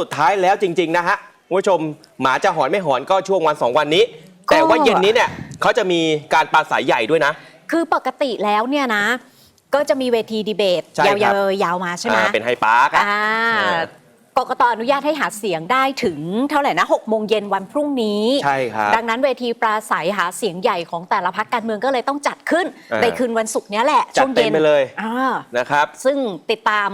สุดท้ายแล้วจริง ๆ นะฮะคุณผู้ชมหมาจะหอนไม่หอนก็ช่วงวันสองวันนี้ ก็ แต่ว่าเย็นนี้เนี่ยเขาจะมีการปราศัยใหญ่ด้วยนะ คือปกติแล้วเนี่ยนะ ก็จะมีเวทีดีเบต ใช่ยาครับวๆยาวมาใช่ไหมอ่าเป็นไฮปาร์คอะ อ่าเออ กกตอนุญาตให้หาเสียงได้ถึงเท่าไหร่นะ6โมงเย็นวันพรุ่งนี้ ใช่ครับ ดังนั้นเวทีปราศัยหาเสียงใหญ่ของแต่ละพักการเมืองก็เลยต้องจัดขึ้นเออในคืนวันศุกร์เนี้ยแหละจัดช่วงเย็นเต็มไปเลยอ่านะครับ ซึ่งติดตาม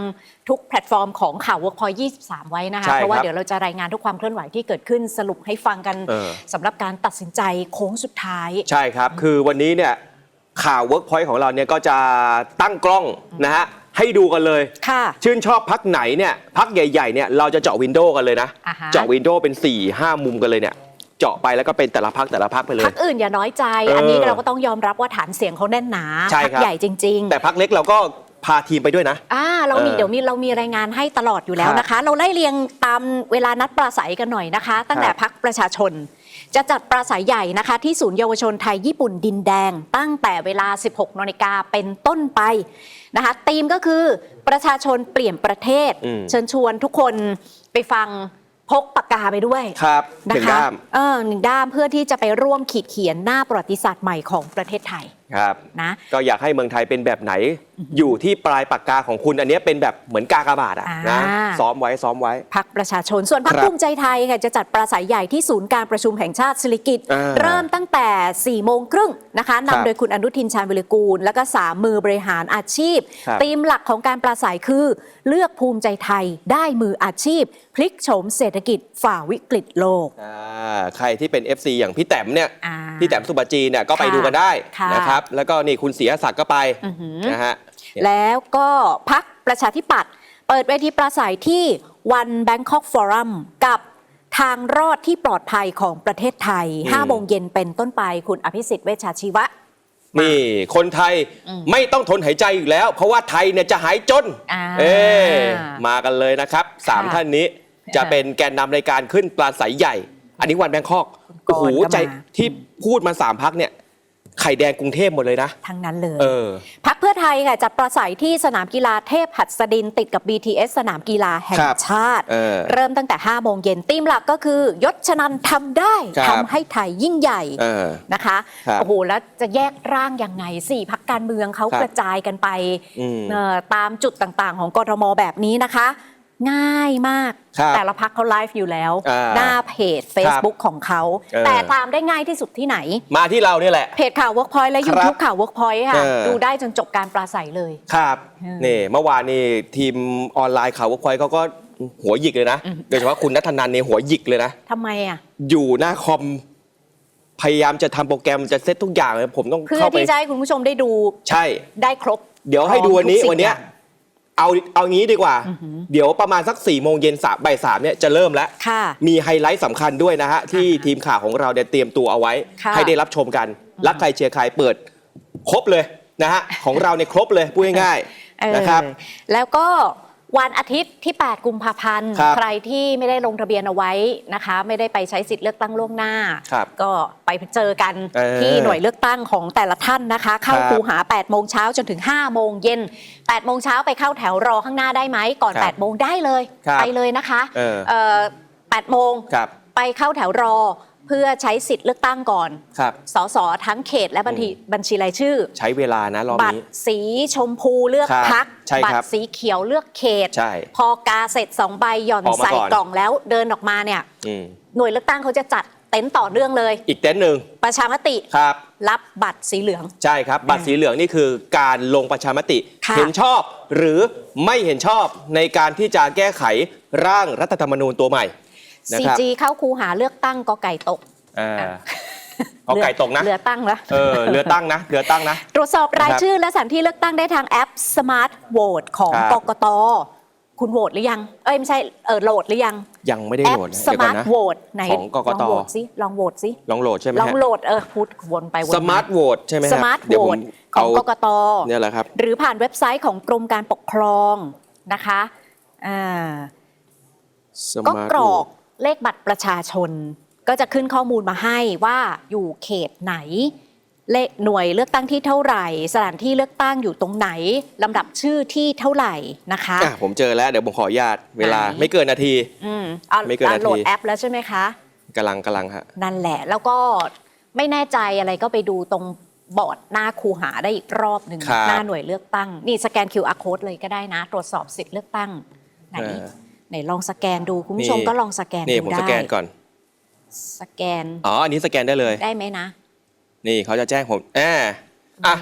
ทุกแพลตฟอร์มของข่าว Workpoint 23 ไว้นะคะใช่เพราะว่าครับเดี๋ยวเราจะรายงานทุกความเคลื่อนไหวที่เกิดขึ้นสรุปให้ฟังกันเออสำหรับการตัดสินใจโค้งสุดท้าย ใช่ครับ คือวันนี้เนี่ยข่าว Workpoint ของเราเนี่ยก็จะตั้งกล้องนะฮะ ให้ดูกันเลย ค่ะ ชื่นชอบพักไหนเนี่ยพักใหญ่ๆเนี่ยเราจะเจาะวินโดว์กันเลยนะ อ่าฮะ เจาะวินโดว์เป็น4 5มุมกันเลยเนี่ย เจาะไปแล้วก็เป็นแต่ละพักแต่ละพักไปเลยพักอื่นอย่าน้อยใจ เอออัอันนี้เราก็ต้องยอมรับว่าฐานเสียงเขาแน่นหนาใช่พัครับ ใหญ่จริงๆแต่พักเล็กเราก็พาทีมไปด้วยนะอ่าเรามีเออเดี๋ยวมีเรามีรายงานให้ตลอดอยู่แล้วครับนะคะ เราไล่เรียงตามเวลานัดปราศัยกันหน่อยนะคะ ตั้งแต่ครับ พักประชาชน จะจัดปราศัยใหญ่นะคะที่ศูนย์เยาวชนไทยญี่ปุ่นดินแดง ตั้งแต่เวลา 16นาฬิกาเป็นต้นไปนะคะธีมก็คือประชาชนเปลี่ยนประเทศ อืม เชิญชวนทุกคนไปฟังพกปากกาไปด้วยครับหนะนึ่งคะด้าม เออหนึ่งด้ามเพื่อที่จะไปร่วมขีดเขียนหน้าประวัติศาสตร์ใหม่ของประเทศไทย ครับนะก็อยากให้เมืองไทยเป็นแบบไหน อยู่ที่ปลายปากกาของคุณอันเนี้ยเป็นแบบเหมือนกากบาทอะอ่านนะซ้อมไว้ซ้อมไว้พักประชาชนส่วนพักครับภูมิใจไทยค่ะจะจัดปราศัยใหญ่ที่ศูนย์การประชุมแห่งชาติสิริกิติ์อ่าเริ่มตั้งแต่4โมงครึ่งนะคะครับนำโดยคุณอนุทินชาญวิรกูล แล้วก็สามมือบริหารอาชีพครับธีมหลักของการปราศัยคือ เลือกภูมิใจไทยได้มืออาชีพ พลิกโฉมเศรษฐกิจฝ่าวิกฤตโลกอ่าใครที่เป็น FC อย่างพี่แต้มเนี่ยอ่าพี่แต้มสุบาจีเนี่ยก็ไปค่ะดูกันได้ค่ะนะครับแล้วก็นี่คุณเสียศักดิ์ก็ไปอือหือ นะฮะ แล้วก็พักประชาธิปัตย์เปิดเวทีปราศัยที่ One Bangkok Forum กับทางรอดที่ปลอดภัยของประเทศไทยอืม 5โมงเย็นเป็นต้นไปคุณอภิสิทธิ์เวชชาชีวะ นี่คนไทยอืมไม่ต้องทนหายใจอีกแล้ว เพราะว่าไทยเนี่ยจะหายจน อ่าเอ๊มากันเลยนะครับสามค่ะท่านนี้จะเป็นแกนนำในการขึ้นปลาใสใหญ่ อันนี้วันแบงคอกคุณกรณ์โอ้โหก็มา ใจที่พูดมาสามพักเนี่ย ไข่แดงกรุงเทพหมดเลยนะ ทั้งนั้นเลย เออ พักเพื่อไทยค่ะจัดปราศัยที่สนามกีฬาเทพหัสดินติดกับ BTS สนามกีฬาแห่งครับชาติ เออเริ่มตั้งแต่ 5 โมงเย็นธีมหลักก็คือยศชนันทำได้ครับ ทำให้ไทยยิ่งใหญ่เออ นะคะครับโอ้โหแล้วจะแยกร่างยังไงสี่พักการเมืองเขาครับ กระจายกันไป อืม เอ่อตามจุดต่างๆ ของกทมแบบนี้นะคะ ง่ายมาก ครับแต่ละพักเขาไลฟ์อยู่แล้ว อ่าหน้าเพจ Facebook ของเขา เออ แต่ตามได้ง่ายที่สุดที่ไหน มาที่เราเนี่ยแหละ เพจข่าว Workpoint และครับ YouTube ข่าว Workpoint ค่ะ เออ ดูได้จนจบการปราศัยเลย ครับเออนี่เมื่อวานนี่ทีมออนไลน์ข่าววคอยเขาก็หัวหยิกเลยนะ อืม โดยเฉพาะคุณนัทนันเนี่ยหัวหยิกเลยนะ ทำไมอะ อยู่หน้าคอม พยายามจะทำโปรแกรมจะเซตทุกอย่างเลยผมต้องเพื่อเข้าไป ที่จะให้คุณผู้ชมได้ดูใช่ ได้ครบเดี๋ยวให้ดูวันนี้พร้อมทุกสิ่งวันเนี้ยอย่าง เอาเอางี้ดีกว่าอือหือเดี๋ยวประมาณสัก4ี่โมงเย็นสามบ่ายสามเนี่ยจะเริ่มแล้ว ค่ะ มีไฮไลท์สำคัญด้วยนะฮะ ที่อ่าฮะทีมข่าวของเราเนี่ยเตรียมตัวเอาไว้ ค่ะ ให้ได้รับชมกัน รักใครเชียร์ใครเปิด ครบเลยนะฮะ ของเราเนี่ยครบเลยพูดง่ายเออๆนะครับ แล้วก็ วันอาทิตย์ที่ 8 กุมภาพันธ์ ครับใครที่ไม่ได้ลงทะเบียนเอาไว้นะคะ ไม่ได้ไปใช้สิทธิ์เลือกตั้งล่วงหน้า ครับก็ไปเจอกันเออที่หน่วยเลือกตั้งของแต่ละท่านนะคะ เข้าครับคูหา 8 โมงเช้าจนถึง 5 โมงเย็น 8 โมงเช้าไปเข้าแถวรอข้างหน้าได้ไหมก่อน ครับ8 โมงได้เลย ครับไปเลยนะคะเออ เอ่อ8โมง ครับ ไปเข้าแถวรอเพื่อใช้สิทธิ์เลือกตั้งก่อน ครับ สสทั้งเขตและบัญชีบัญชีรายชื่อ ใช้เวลานะรอบบัตรนี้ สีชมพูเลือกครับพักใช่บัคตรับรสีเขียวเลือกเขต ใช่พอกาเสร็จสองใบหย่อนออกมาใส่ก่อน กล่องแล้วเดินออกมาเนี่ย อืมหน่วยเลือกตั้งเขาจะจัดเต็นท์ต่อเนื่องเลย อีกเต็นท์หนึ่งประชามติครับ รับบัตรสีเหลือง ใช่ครับ บัตรสีเหลืองนี่คือการลงประชามติ ค่ะ เห็นชอบหรือไม่เห็นชอบในการที่จะแก้ไขร่างรัฐธรรมนูญตัวใหม่ นะครับ 4G เข้าคูหาเลือกตั้งกอไก่ตก อ่าเอาไก่ตกนะเหลือตั้งแล้ว เออเรือตั้งนะเรือตั้งนะ ตรวจสอบรายนะครับชื่อและสถานที่เลือกตั้งได้ทางแอป Smart Vote ของครับ กกต คุณโหวตหรือยัง เอ้ยไม่ใช่ เออโหลดหรือยัง ยังไม่ได้แอโหปลดนะเดี๋ยวก่อน Smart นะ Vote ไหนของกกต ลองโหวตสิลองโหวตสิลองโหลดใช่ไหมลองฮะโหลดเออพูดวนไปวนสมาร์ทโหวตใช่ไหมฮะสมาร์ทเดี๋ยวโหผวมตของเอากกต เนี่ยแหละครับ หรือผ่านเว็บไซต์ของกรมการปกครองนะคะอ่า ก็ Smart กรอก Vote เลขบัตรประชาชน ก็จะขึ้นข้อมูลมาให้ว่าอยู่เขตไหน เลขหน่วยเลือกตั้งที่เท่าไหร่ สถานที่เลือกตั้งอยู่ตรงไหนลำดับชื่อที่เท่าไหร่นะคะอะผมเจอแล้วเดี๋ยวผมขออนุญาตเวลาไหนไม่เกินนาที อืมเอาไม่เกินนาทีโหลดแอปแล้วใช่ไหมคะ กำลังกำลังฮะ นั่นแหละแล้วก็ไม่แน่ใจอะไรก็ไปดูตรงบอร์ดหน้าคูหาได้อีกรอบหนึ่งครับ หน้าหน่วยเลือกตั้ง นี่สแกน QR code เลยก็ได้นะ ตรวจสอบสิทธิ์เลือกตั้งไหน เออ ไหนลองสแกนดูคุณผู้ชมนี่ก็ลองสแกนนี่ดูผมได้สแกนก่อน สแกนอ๋อ อันนี้สแกนได้เลย ได้ไหมนะ นี่เขาจะแจ้งผมแอบอะ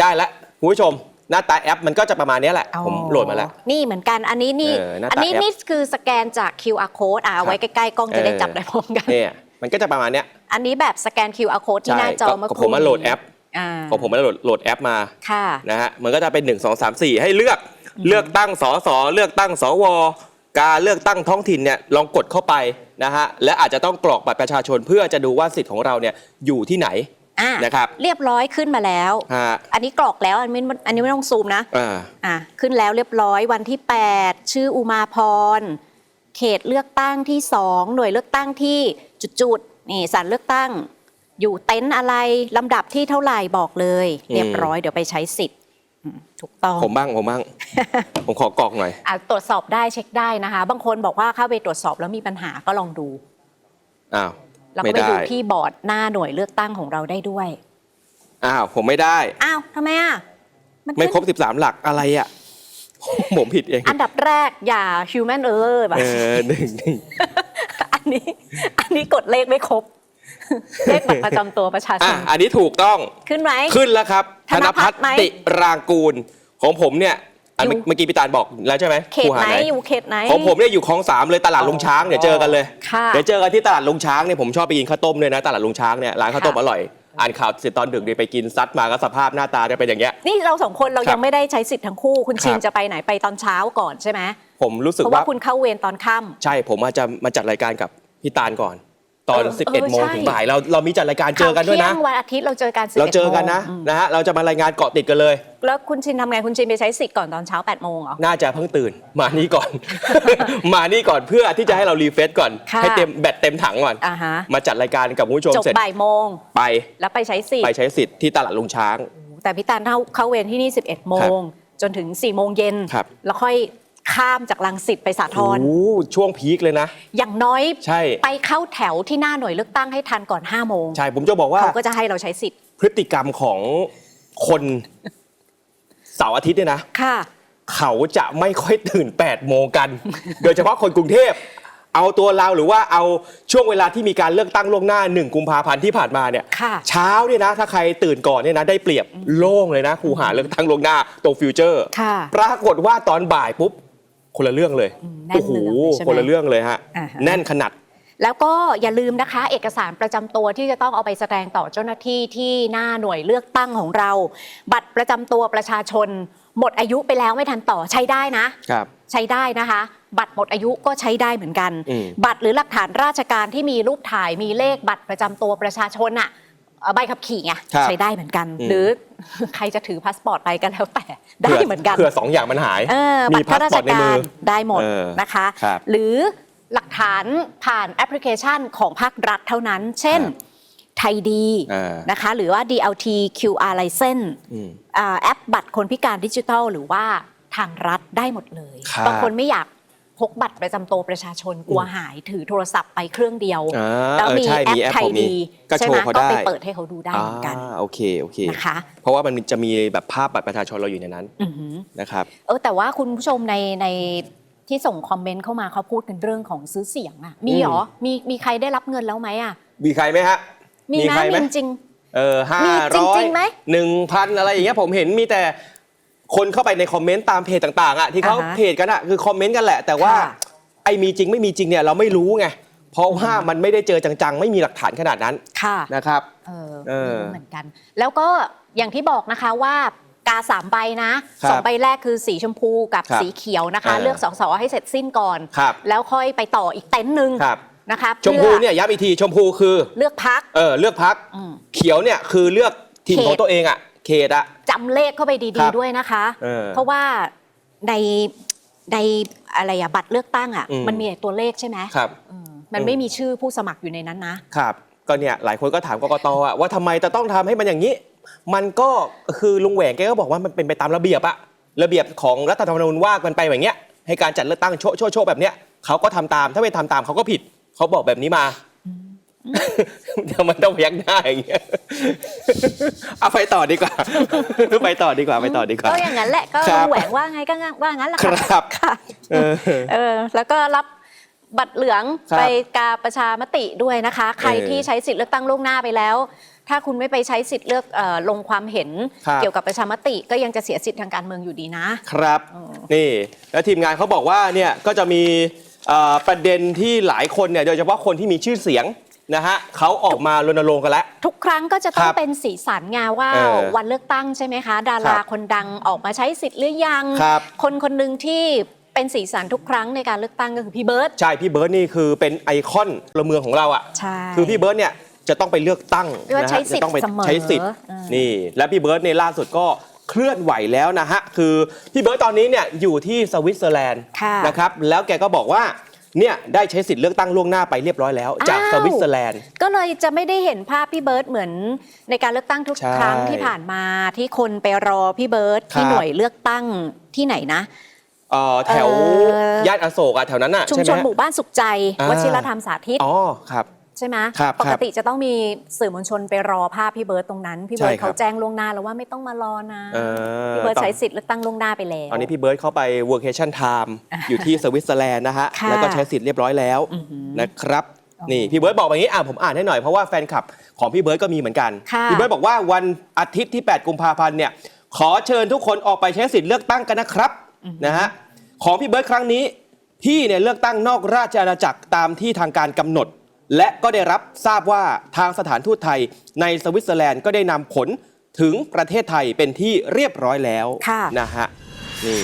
ได้ละคุณผู้ชม หน้าตาแอปมันก็จะประมาณเนี้ยแหละ ผมโหลดมาแล้ว นี่เหมือนกัน อันนี้นี่ เออหน้าตาอันนี้แอปนี่คือสแกนจาก QR code อะเอาไว้ครับใกล้ๆกล้องจะได้เออจับได้พร้อมกัน เนี่ยมันก็จะประมาณเนี้ย อันนี้แบบสแกน QR code ที่ใช่หน้าจอก็เมื่อก็คผรู่มมาโหลดแอป อ่าของผมมาโหลดโหลดแอปมา ค่ะ นะฮะ มันก็จะเป็น 1 2 3 4 ให้เลือก เลือกตั้งสสเลือกตั้งสว การเลือกตั้งท้องถิ่นเนี่ยลองกดเข้าไปนะฮะและอาจจะต้องกรอกบัตรประชาชนเพื่อจะดูว่าสิทธิ์ของเราเนี่ยอยู่ที่ไหน อะนะครับ เรียบร้อยขึ้นมาแล้ว ฮะ อันนี้กรอกแล้วอันนี้ไม่อันนี้ไม่ต้องซูมนะ อ่า อะขึ้นแล้วเรียบร้อยวันที่ 8 ชื่ออุมาพร เขตเลือกตั้งที่ 2 หน่วยเลือกตั้งที่จุดๆนี่สารเลือกตั้ง อยู่เต็นท์อะไร ลำดับที่เท่าไหร่บอกเลยอืมเรียบร้อยเดี๋ยวไปใช้สิทธิ์อืม ถูกต้อง ผมบ้างผมบ้าง ผมขอกรอกหน่อย อะตรวจสอบได้เช็คได้นะคะ บางคนบอกว่าเข้าไปตรวจสอบแล้วมีปัญหาก็ลองดู อ้าวแล้วไม่ก็ไปได้ดูที่บอร์ดหน้าหน่วยเลือกตั้งของเราได้ด้วย อ้าวผมไม่ได้ อ้าวทำไมอะนไม่ครขึ้นบ13 หลักอะไรอะ ผมผิดเอง อันดับแรกอย่า human error แบบเออหนึ่งหนึ่งอันนี้ อันนี้กดเลขไม่ครบ เลขบัตรประจำตัวประชาชอะน อันนี้ถูกต้องขึ้นไหม ขึ้นแล้วครับธนพัฒน์ไหม ติรางกูล ของผมเนี่ยอันอยู่เมื่อกี้พี่ตาลบอกแล้วใช่ไหมเขตคูไหนหาอยู่เขตไหน ของผมเนี่ยอยู่คลองสามเลยตลาดลงช้างเดี๋ยวเจอกันเลยค่ะ เดี๋ยวเจอกันที่ตลาดลงช้างเนี่ยผมชอบไปกินข้าวต้มเลยนะตลาดลงช้างเนี่ยร้านข้าวต้มค่ะอร่อยอ่านข่าวเสร็จตอนดึกเนี่ยไปกินซัดมาก็สภาพหน้าตาจะเป็นอย่างเงี้ย นี่เราสองคนเราครับยังไม่ได้ใช้สิทธิ์ทั้งคู่ คุณชินครับ จะไปไหนไปตอนเช้าก่อนใช่ไหมผมรู้สึกเพราะว่าว่า คุณเข้าเวรตอนค่ำ ใช่ผมอาจจะมาจัดรายการกับพี่ตาลก่อน ตอนเออเออ11 โมงใช่ ถึงบ่ายเราเรามีจัดรายการเจอกันด้วยนะ ข่าเที่งวันอาทิตย์เราเจอกัน11เราเจอกันนะโมงนะฮะเราจะมารายงานเกาะติดกันเลยแล้วคุณชินทำไงคุณชินไปใช้สิทธิ์ก่อนตอนเช้า8โมงเหรอ น่าจะเพิ่งตื่น มานี่ก่อน มานี่ก่อนเพื่อที่จะให้เรารีเฟซก่อน ค่ะให้เต็มแบตเต็มถังก่อน อ่าฮะ มาจัดรายการกับคุณผู้ชมจบเสร็จบ่ายโมง ไปแล้วไปใช้สิทไปธิ์ใช้สิทธิ์ที่ตลาดลุงช้าง แต่พี่ตาลเข้าเข้าเวรที่นี่ 11 โมง จนถึง 4 โมงเย็นครับ แล้วค่อย ข้ามจากลังสิตไปสาทรโอ้โหช่วงพีคเลยนะ อย่างน้อยใช่ไปเข้าแถวที่หน้าหน่วยเลือกตั้งให้ทันก่อน5โมงใช่ผมจะบอกว่าเขาก็จะให้เราใช้สิทธิ์ พฤติกรรมของคนเสาร์อาทิตย์เนี่ยนะค่ะ เขาจะไม่ค่อยตื่น8โมงกัน โดยเฉพาะคนกรุงเทพเอาตัวเราหรือว่าเอาช่วงเวลาที่มีการเลือกตั้งล่วงหน้า 1 กุมภาพันธ์ที่ผ่านมาเนี่ยค่ะเช้าเนี่ยนะถ้าใครตื่นก่อนเนี่ยนะได้เปรียบโล่งเลยนะครูหาเลือกตั้งล่วงหน้าตรงฟิวเจอร์ค่ะปรากฏว่าตอนบ่ายปุ๊บ คนละเรื่องเลยอืมแน่นโอ้โหเนืองเลยใช่ไหม คนละเรื่องเลยฮะอ่าฮะ แน่นขนาด แล้วก็อย่าลืมนะคะ เอกสารประจำตัวที่จะต้องเอาไปแสดงต่อเจ้าหน้าที่ที่หน้าหน่วยเลือกตั้งของเรา บัตรประจำตัวประชาชน หมดอายุไปแล้วไม่ทันต่อใช้ได้นะ ครับ ใช้ได้นะคะ บัตรหมดอายุก็ใช้ได้เหมือนกัน อืม บัตรหรือหลักฐานราชการที่มีรูปถ่ายมีเลขบัตรประจำตัวประชาชนอะ เอ่อใบขับขี่ไงครับใช้ได้เหมือนกัน อืม หรือใครจะถือพาสปอร์ตไปกันแล้วแต่ได้เหมือนกัน เผื่อสองอย่างมันหาย เออบัมีตรข้าราพาสปชอร์ตในกามืรอได้หมดเออนะคะ ครับหรือหลักฐานผ่านแอปพลิเคชันของภาครัฐเท่านั้น เช่น ครับไทยดีอ่านะคะ หรือว่า DLT QR license อืม อ่าแอปบัตรคนพิการดิจิทัล หรือว่าทางรัฐได้หมดเลย ครับบางคนไม่อยาก พกบัตรประจำตัวประชาชนกลัวหายถือโทรศัพท์ไปเครื่องเดียว อ่าแล้วเออมีใช่แอมีปแอปไทยผมมีดีก็ใช่โชไหมว์เขาก็ได้ไปเปิดให้เขาดูได้เหมือนกันอ่าโอเคโอเค นะคะเพราะว่ามันจะมีแบบภาพบัตรประชาชนเราอยู่ในนั้นอือหือ นะครับ เออแต่ว่าคุณผู้ชมในในที่ส่งคอมเมนต์เข้ามาเขาพูดกันเรื่องของซื้อเสียงอะมีเหรอมีมีใครได้รับเงินแล้วไหมอะมีใครไหมฮะ มีใครนะไหม มีจริง เออห้ามีจร้อยริงๆไหม หนึ่งพันอะไรอย่างเงี้ยผมเห็นมีแต่ คนเข้าไปในคอมเมนต์ตามเพจต่างๆอะที่เขาอ่าฮะเพจกันอะคือคอมเมนต์กันแหละ แต่ว่าค่ะ ไอ้มีจริงไม่มีจริงเนี่ยเราไม่รู้ไงเพราะว่ามันไม่ได้เจอจังๆ ไม่มีหลักฐานขนาดนั้นค่ะ นะครับ เออเออไม่รู้เหมือนกัน แล้วก็อย่างที่บอกนะคะว่ากาสามใบนะครับสองใบแรกคือสีชมพูกับครับสีเขียวนะคะ เออ เลือกสสให้เสร็จสิ้นก่อน ครับแล้วค่อยไปต่ออีกเต็นท์หนึ่งครับ นะคะชมพูพื่อเนี่ยย้ำอีกทีชมพูคือเลือกพักเออเลือกพักอืม เขียวเนี่ยคือเลือกทีมเขตของตัวเองอะ เขตอะจำเลขเข้าไปคดีรับๆด้วยนะคะ เออ เพราะว่าในในอะไรอะบัตรเลือกตั้งอะอืม มันมีแต่ตัวเลขใช่ไหมครับเออมันไม่มีชื่อผู้สมัครอยู่ในนั้นนะ ครับก็เนี่ยหลายคนก็ถามกกตอะว่าทำไมจะต้องทำให้มันอย่างนี้ มันก็คือลุงแหวงแกก็บอกว่ามันเป็นไปตามระเบียบอะระเบียบของรัฐธรรมนูญว่ากันไปอย่างเงี้ยให้การจัดเลือกตั้งโชว์โชว์โชว์แบบเนี้ยเขาก็ทำตามถ้าไม่ทำตามเขาก็ผิดเขาบอกแบบนี้มา เดี๋ยวมันต้องพยักหน้าอย่างเงี้ยเอาไปต่อดีกว่าไปต่อดีกว่าไปต่อดีกว่าก็อย่างนั้นแหละก็ครับแหวงว่าไงก็ว่างั้นแหละคค่ะรับค่ะเออเออแล้วก็รับบัตรเหลืองครับไปกาประชามติด้วยนะคะ ใครเออที่ใช้สิทธิ์เลือกตั้งล่วงหน้าไปแล้ว ถ้าคุณไม่ไปใช้สิทธิ์เลือกเออลงความเห็นครับเกี่ยวกับประชามติก็ยังจะเสียสิทธิ์ทางการเมืองอยู่ดีนะ ครับอ๋อนี่แล้วทีมงานเขาบอกว่าเนี่ยก็จะมีเอ่อประเด็นที่หลายคนเนี่ยโดยเฉพาะคนที่มีชื่อเสียง นะฮะเขาออกมารณรงค์กันแล้ว ทุกครั้งก็จะต้อคงรับเป็นสีสันไงว่าเออวันเลือกตั้งใช่ไหมคะ ดาครัราบคนดังออกมาใช้สิทธิ์หรือยังครับคนคนหนึ่งที่เป็นสีสันทุกครั้งในการเลือกตั้งก็คือพี่เบิร์ต ใช่ พี่เบิร์ดนี่คือเป็นไอคอนพลเมืองของเราอะ่ะใช่คือพี่เบิร์ดเนี่ยจะต้องไปเลือกตั้งเรียกว่านะใช้ฮะสิทธิ์จะต้องไปเสมอใช้สิทธิ์อืมนี่ และพี่เบิร์ดในยล่าสุดก็เคลื่อนไหวแล้วนะฮะคือพี่เบิร์ดตอนนี้เนี่ยอยู่ที่สวิตเซอร์แลนด์ค่ะ นะครับแล้วแกก็บอกว่า เนี่ยได้ใช้สิทธิ์เลือกตั้งล่วงหน้าไปเรียบร้อยแล้ว จากอ้าว สวิตเซอร์แลนด์ ก็เลยจะไม่ได้เห็นภาพพี่เบิร์ตเหมือนในการเลือกตั้งทุกใช่ครั้งที่ผ่านมาที่คนไปรอพี่เบิร์ตที่ครับ หน่วยเลือกตั้งที่ไหนนะ เอ่อแถวเอ่อ ย่านอโศกอะแถวนั้นอะชุมใช่ไหชมนฮะ หมู่บ้านสุขใจอ่า วชิรธรรมสาธิต อ๋อครับ ใช่ไหมครับปคกรับติจะต้องมีสื่อมวลชนไปรอภาพพี่เบิร์ตตรงนั้น พี่เบิร์ตใช่ครับเขาแจ้งล่วงหน้าแล้วว่าไม่ต้องมารอนะเออพี่เบิร์ตตอนใช้สิทธิ์เลือกตั้งล่วงหน้าไปแล้วตอนนี้พี่เบิร์ดเข้าไป workation time อยู่ที่สวิตเซอร์แลนด์นะฮะค่ะแล้วก็ใช้สิทธิ์เรียบร้อยแล้วอือหือนะครับอ๋อนี่พี่เบิร์ดบอกแบบนี้อะผมอ่านให้หน่อยเพราะว่าแฟนคลับของพี่เบิร์ดก็มีเหมือนกันค่ะพี่เบิร์ดบอกว่าวันอาทิตย์ที่ 8 กุมภาพันธ์เนี่ยขอเชิญทุกคนออกไปใช้สิทธิ์เลือกตั้งกันนะครับนะฮะของพี่เบิร์ดครั้งนี้พี่เนี่ยเลือกตั้งนอกราชอาณาจักรตามที่ทางการกำหนด และก็ได้รับทราบว่าทางสถานทูตไทยในสวิตเซอร์แลนด์ก็ได้นำผลถึงประเทศไทยเป็นที่เรียบร้อยแล้วค่ะ นะฮะนี่